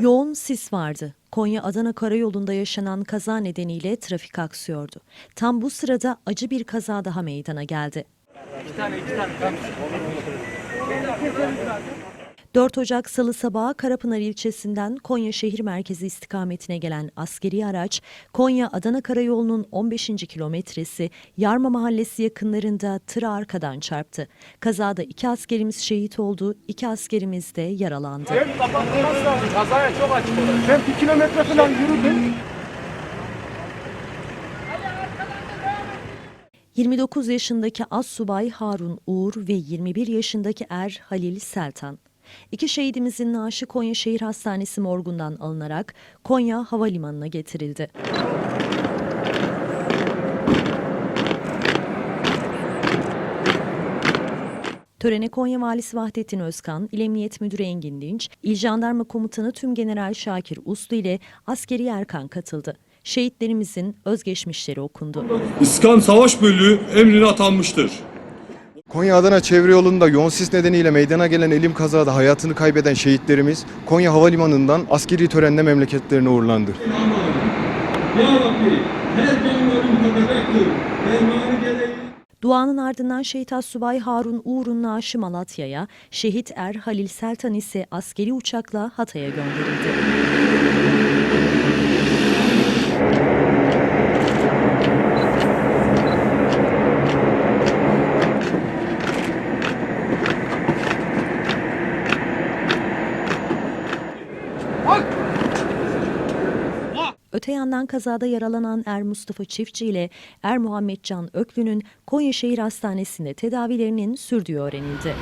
Yoğun sis vardı. Konya-Adana karayolunda yaşanan kaza nedeniyle trafik aksıyordu. Tam bu sırada acı bir kaza daha meydana geldi. 4 Ocak Salı sabahı Karapınar ilçesinden Konya şehir merkezi istikametine gelen askeri araç, Konya-Adana karayolunun 15. kilometresi Yarma Mahallesi yakınlarında tıra arkadan çarptı. Kazada iki askerimiz şehit oldu, iki askerimiz de yaralandı. Kapatılması lazım. Kazaya çok açık olur. Ben bir kilometre falan yürüdüm. 29 yaşındaki Assubay Harun Uğur ve 21 yaşındaki er Halil Seltan. İki şehidimizin naaşı Konya Şehir Hastanesi morgundan alınarak Konya Havalimanı'na getirildi. Törene Konya Valisi Vahdettin Özkan, İl Emniyet Müdürü Engin Dinç, İl Jandarma Komutanı Tümgeneral Şakir Uslu ile askeri erkan katıldı. Şehitlerimizin özgeçmişleri okundu. İskan Savaş Bölüğü emrine atanmıştır. Konya-Adana çevre yolunda yoğun sis nedeniyle meydana gelen elim kazada hayatını kaybeden şehitlerimiz Konya Havalimanı'ndan askeri törenle memleketlerine uğurlandı. Duanın ardından Şehit Assubay Harun Uğur'un naaşı Malatya'ya, Şehit Er Halil Seltan ise askeri uçakla Hatay'a gönderildi. Öte yandan kazada yaralanan Er Mustafa Çiftçi ile Er Muhammed Can Öklü'nün Konya Şehir Hastanesi'nde tedavilerinin sürdüğü öğrenildi.